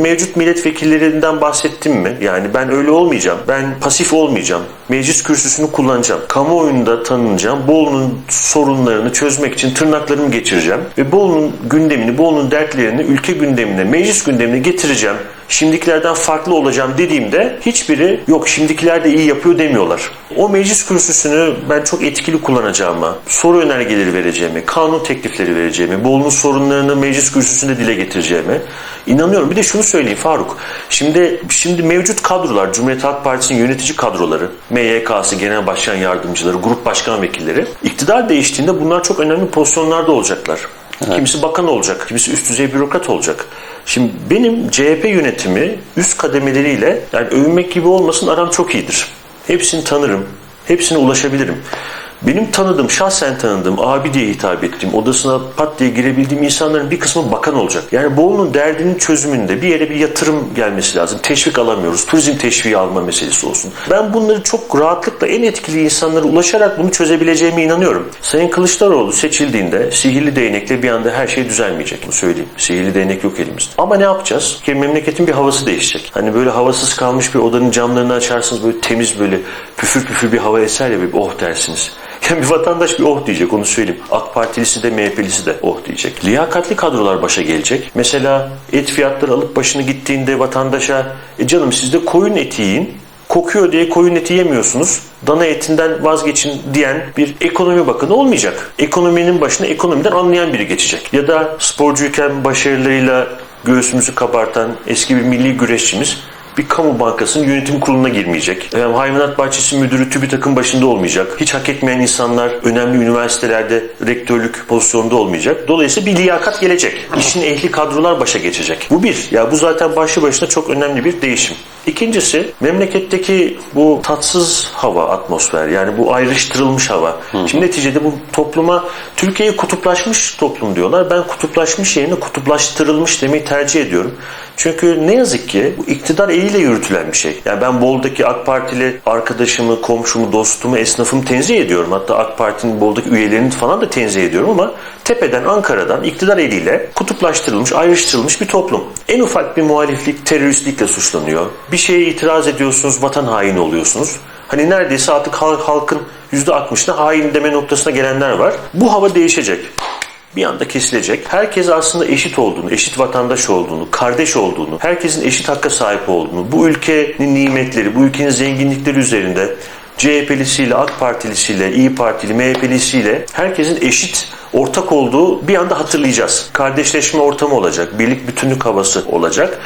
mevcut milletvekillerinden bahsettim mi? Yani ben öyle olmayacağım. Ben pasif olmayacağım. Meclis kürsüsünü kullanacağım. Kamuoyunda tanınacağım. Bolu'nun sorunlarını çözmek için tırnaklarımı geçireceğim. Ve Bolu'nun gündemini, Bolu'nun dertlerini ülke gündemine, meclis gündemine getireceğim. Şimdikilerden farklı olacağım dediğimde hiçbiri yok şimdikiler de iyi yapıyor demiyorlar. O meclis kürsüsünü ben çok etkili kullanacağıma, soru önergeleri vereceğimi, kanun teklifleri vereceğimi, Bolu'nun sorunlarını meclis kürsüsünde dile getireceğime inanıyorum. Bir de şunu söyleyeyim Faruk. Şimdi şimdi mevcut kadrolar, Cumhuriyet Halk Partisi'nin yönetici kadroları, MYK'sı, Genel Başkan Yardımcıları, Grup Başkan Vekilleri iktidar değiştiğinde bunlar çok önemli pozisyonlarda olacaklar. Kimisi bakan olacak, kimisi üst düzey bürokrat olacak. Şimdi benim CHP yönetimi üst kademeleriyle yani övünmek gibi olmasın aram çok iyidir. Hepsini tanırım, hepsine ulaşabilirim. Benim tanıdığım, şahsen tanıdığım, abi diye hitap ettiğim, odasına pat diye girebildiğim insanların bir kısmı bakan olacak. Yani Bolu'nun derdinin çözümünde bir yere bir yatırım gelmesi lazım. Teşvik alamıyoruz. Turizm teşviği alma meselesi olsun. Ben bunları çok rahatlıkla en etkili insanlara ulaşarak bunu çözebileceğime inanıyorum. Sayın Kılıçdaroğlu seçildiğinde sihirli değnekle bir anda her şey düzelmeyecek. Bunu söyleyeyim. Sihirli değnek yok elimizde. Ama ne yapacağız? Ki memleketin bir havası değişecek. Hani böyle havasız kalmış bir odanın camlarını açarsınız böyle temiz böyle püfür püfür bir hava eser ya bir oh dersiniz. Yani bir vatandaş bir oh diyecek onu söyleyeyim. AK Partilisi de MHP'lisi de oh diyecek. Liyakatli kadrolar başa gelecek. Mesela et fiyatları alıp başını gittiğinde vatandaşa e canım siz de koyun eti yiyin. Kokuyor diye koyun eti yemiyorsunuz. Dana etinden vazgeçin diyen bir ekonomi bakanı olmayacak. Ekonominin başına ekonomiden anlayan biri geçecek. Ya da sporcuyken başarılarıyla göğsümüzü kabartan eski bir milli güreşçimiz bir kamu bankasının yönetim kuruluna girmeyecek. Yani hayvanat bahçesi müdürü TÜBİTAK'ın başında olmayacak. Hiç hak etmeyen insanlar önemli üniversitelerde rektörlük pozisyonunda olmayacak. Dolayısıyla bir liyakat gelecek. İşin ehli kadrolar başa geçecek. Bu bir. Ya bu zaten başlı başına çok önemli bir değişim. İkincisi memleketteki bu tatsız hava, atmosfer yani bu ayrıştırılmış hava. Şimdi neticede bu topluma Türkiye'yi kutuplaşmış toplum diyorlar. Ben kutuplaşmış yerine kutuplaştırılmış demeyi tercih ediyorum. Çünkü ne yazık ki bu iktidar eliyle yürütülen bir şey. Yani ben Bol'daki AK Partili arkadaşımı, komşumu, dostumu, esnafımı tenzih ediyorum. Hatta AK Parti'nin Bol'daki üyelerini falan da tenzih ediyorum ama tepeden Ankara'dan iktidar eliyle kutuplaştırılmış, ayrıştırılmış bir toplum. En ufak bir muhaliflik teröristlikle suçlanıyor. Bir şeye itiraz ediyorsunuz, vatan haini oluyorsunuz. Hani neredeyse artık halk, halkın %60'ına hain deme noktasına gelenler var. Bu hava değişecek bir anda kesilecek. Herkes aslında eşit olduğunu, eşit vatandaş olduğunu, kardeş olduğunu, herkesin eşit hakka sahip olduğunu, bu ülkenin nimetleri, bu ülkenin zenginlikleri üzerinde CHP'lisiyle, AK Partilisiyle, İyi Partili, MHP'lisiyle herkesin eşit ortak olduğu bir anda hatırlayacağız. Kardeşleşme ortamı olacak, birlik bütünlük havası olacak.